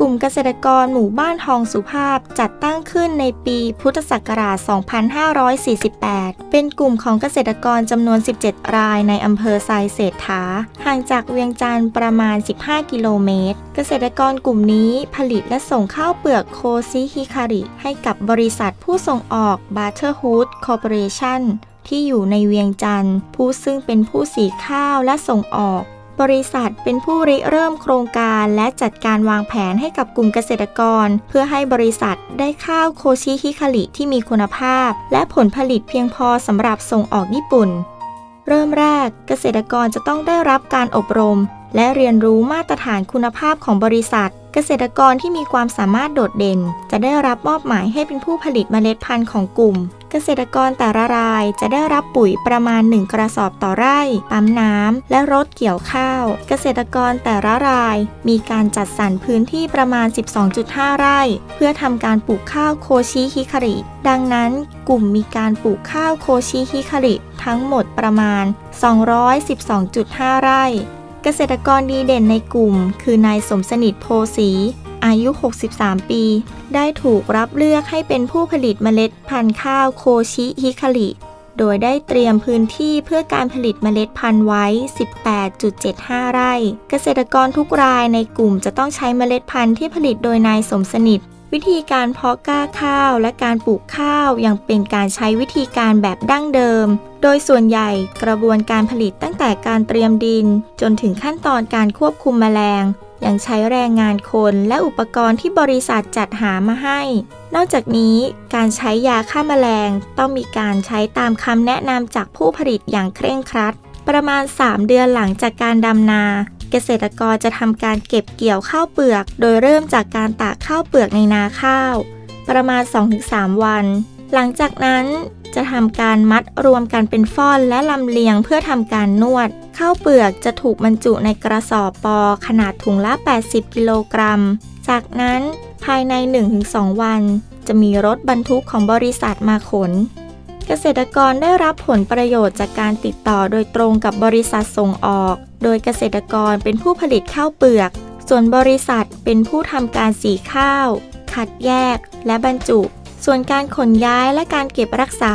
กลุ่มเกษตรกรหมู่บ้านทองสุภาพจัดตั้งขึ้นในปีพุทธศักราช 2548 เป็นกลุ่มของเกษตรกรจำนวน 17 รายในอำเภอไซเศรษฐา ห่างจากเวียงจันทร์ประมาณ 15 กิโลเมตร เกษตรกรกลุ่มนี้ผลิตและส่งข้าวเปลือกโคซิฮิคาริ ให้กับบริษัทผู้ส่งออก b u t t e r h o o d Corporation ที่อยู่ในเวียงจันทร์ผู้ซึ่งเป็นผู้สีข้าวและส่งออก บริษัทเป็นผู้ริเริ่มโครงการและจัดการวางแผนให้กับกลุ่มเกษตรกร เพื่อให้บริษัทได้ข้าวโคชิฮิคาริที่มีคุณภาพ และผลผลิตเพียงพอสำหรับส่งออกญี่ปุ่น เริ่มแรกเกษตรกรจะต้องได้รับการอบรม และเรียนรู้มาตรฐานคุณภาพของบริษัท เกษตรกรที่มีความสามารถโดดเด่น จะได้รับมอบหมายให้เป็นผู้ผลิตเมล็ดพันธุ์ของกลุ่ม เกษตรกรแต่ละรายจะได้รับปุ๋ยประมาณ 1 กระสอบต่อไร่ ปั๊มน้ำ และรถเกี่ยวข้าว เกษตรกรแต่ละราย มีการจัดสรรพื้นที่ประมาณ 12.5 ไร่ เพื่อทำการปลูกข้าวโคชิฮิคาริ ดังนั้นกลุ่มมีการปลูกข้าวโคชิฮิคาริทั้งหมดประมาณ 212.5 ไร่ เกษตรกรดีเด่นในกลุ่ม คือนายสมสนิทโพสีอายุ 63 ปี ได้ถูกรับเลือกให้เป็นผู้ผลิตเมล็ดพันธุ์ข้าวโคชิฮิคาริ โดยได้เตรียมพื้นที่เพื่อการผลิตเมล็ดพันธุ์ไว้ 18.75 ไร่ เกษตรกรทุกรายในกลุ่มจะต้องใช้เมล็ดพันธุ์ที่ผลิตโดยนายสมสนิท วิธีการเพาะกล้าข้าวและการปลูกข้าวยังเป็นการใช้วิธีการแบบดั้งเดิม โดยส่วนใหญ่กระบวนการผลิตตั้งแต่การเตรียมดิน จนถึงขั้นตอนการควบคุมแมลง ยังใช้แรงงานคนและอุปกรณ์ที่บริษัทจัดหามาให้ นอกจากนี้การใช้ยาฆ่าแมลงต้องมีการใช้ตามคำแนะนำจากผู้ผลิตอย่างเคร่งครัด ประมาณ 3 เดือนหลังจากการดำนา เกษตรกรจะทำการเก็บเกี่ยวข้าวเปลือก โดยเริ่มจากการตากข้าวเปลือกในนาข้าว ประมาณ 2-3 วัน หลังจากนั้นจะทำการมัดรวมกันเป็นฟ่อนและลำเลียงเพื่อทำการนวด ข้าวเปลือกจะถูกบรรจุในกระสอบปอขนาดถุงละ 80 กิโลกรัม จากนั้นภายใน 1-2 วัน จะมีรถบรรทุกของบริษัทมาขน เกษตรกรได้รับผลประโยชน์จากการติดต่อโดยตรงกับบริษัทส่งออก โดยเกษตรกรเป็นผู้ผลิตข้าวเปลือก ส่วนบริษัทเป็นผู้ทำการสีข้าว คัดแยก และบรรจุ ส่วนการขนย้ายและการเก็บรักษา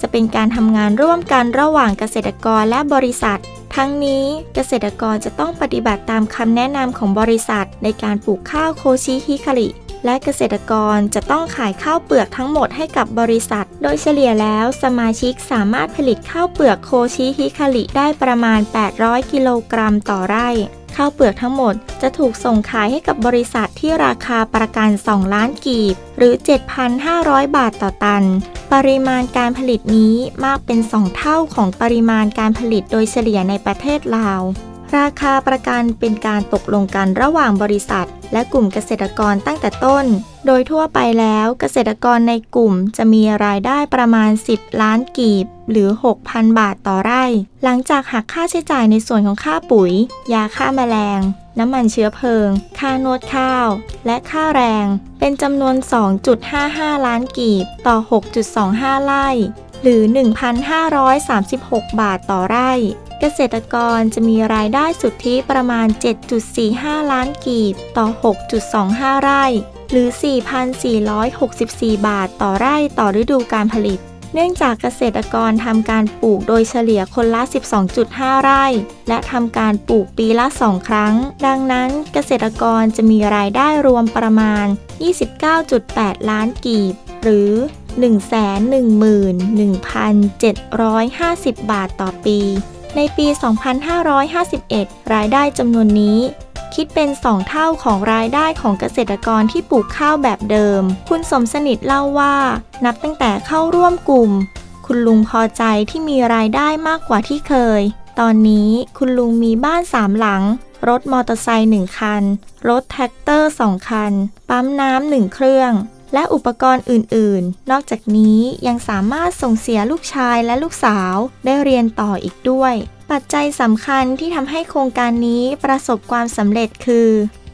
จะเป็นการทำงานร่วมกันระหว่างเกษตรกรและบริษัท ทั้งนี้เกษตรกรจะต้องปฏิบัติตามคำแนะนำของบริษัทในการปลูกข้าวโคชิฮิคาริ และเกษตรกรจะต้องขายข้าวเปลือกทั้งหมดให้กับบริษัท โดยเฉลี่ยแล้วสมาชิกสามารถผลิตข้าวเปลือกโคชิฮิคาริได้ประมาณ 800 กิโลกรัมต่อไร่ข้าวเปลือกทั้งหมดจะถูกส่งขายให้กับบริษัทที่ราคาประกัน 2 ล้านกีบ หรือ 7,500 บาทต่อตัน ปริมาณการผลิตนี้มากเป็น 2 เท่าของปริมาณการผลิตโดยเฉลี่ยในประเทศลาว ราคาประกันเป็นการตกลงกันระหว่างบริษัท และกลุ่มเกษตรกรตั้งแต่ต้น โดยทั่วไปแล้วเกษตรกรในกลุ่มจะมีรายได้ประมาณ 10 ล้านกีบ หรือ 6,000 บาทต่อไร่ หลังจากหักค่าใช้จ่ายในส่วนของค่าปุ๋ย ยาฆ่าแมลง น้ำมันเชื้อเพลิง ค่านวดข้าว และค่าแรง เป็นจำนวน 2.55 ล้านกีบ ต่อ 6.25 ไร่ หรือ 1,536 บาทต่อไร่ เกษตรกรจะมีรายได้สุทธิประมาณ 7.45 ล้านกีบต่อ 6.25 ไร่ หรือ 4,464 บาทต่อไร่ต่อฤดูการผลิต เนื่องจากเกษตรกรทำการปลูกโดยเฉลี่ยคนละ 12.5 ไร่ และทำการปลูกปีละ 2 ครั้ง ดังนั้นเกษตรกรจะมีรายได้รวมประมาณ 29.8 ล้านกีบ หรือ 111,750 บาทต่อปี ในปี 2551 รายได้จำนวนนี้ คิดเป็น 2 เท่าของรายได้ของเกษตรกรที่ปลูกข้าวแบบเดิม คุณสมสนิทเล่าว่า นับตั้งแต่เข้าร่วมกลุ่ม คุณลุงพอใจที่มีรายได้มากกว่าที่เคย ตอนนี้คุณลุงมีบ้านสามหลังรถมอเตอร์ไซค์หนึ่งคัน รถแท็กเตอร์สองคัน ปั๊มน้ำหนึ่งเครื่อง และอุปกรณ์อื่น ๆ นอกจากนี้ยังสามารถส่งเสียลูกชายและลูกสาวได้เรียนต่ออีกด้วย ปัจจัยสำคัญที่ทำให้โครงการนี้ประสบความสำเร็จคือ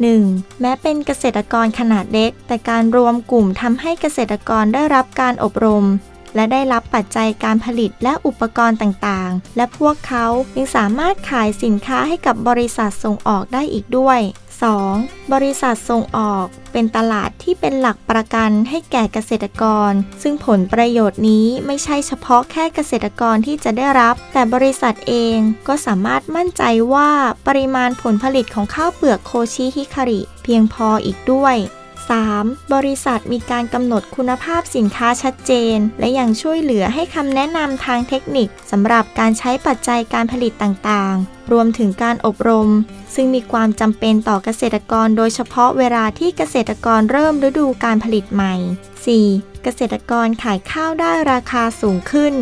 1. แม้เป็นเกษตรกรขนาดเล็ก แต่การรวมกลุ่มทำให้เกษตรกรได้รับการอบรม และได้รับปัจจัยการผลิตและอุปกรณ์ต่าง ๆ และพวกเขายังสามารถขายสินค้าให้กับบริษัทส่งออกได้อีกด้วย 2. บริษัทส่งออกเป็นตลาดที่เป็นหลักประกันให้แก่เกษตรกร ซึ่งผลประโยชน์นี้ไม่ใช่เฉพาะแค่เกษตรกรที่จะได้รับ แต่บริษัทเองก็สามารถมั่นใจว่าปริมาณผลผลิตของข้าวเปลือกโคชิฮิคาริ เพียงพออีกด้วย 3. บริษัทมีการกำหนดคุณภาพสินค้าชัดเจน และยังช่วยเหลือให้คำแนะนำทางเทคนิคสำหรับการใช้ปัจจัยการผลิตต่างๆ รวมถึงการอบรม ซึ่งมีความจำเป็นต่อเกษตรกรโดยเฉพาะเวลาที่เกษตรกรเริ่มฤดูการผลิตใหม่ 4. เกษตรกรขายข้าวได้ราคาสูงขึ้น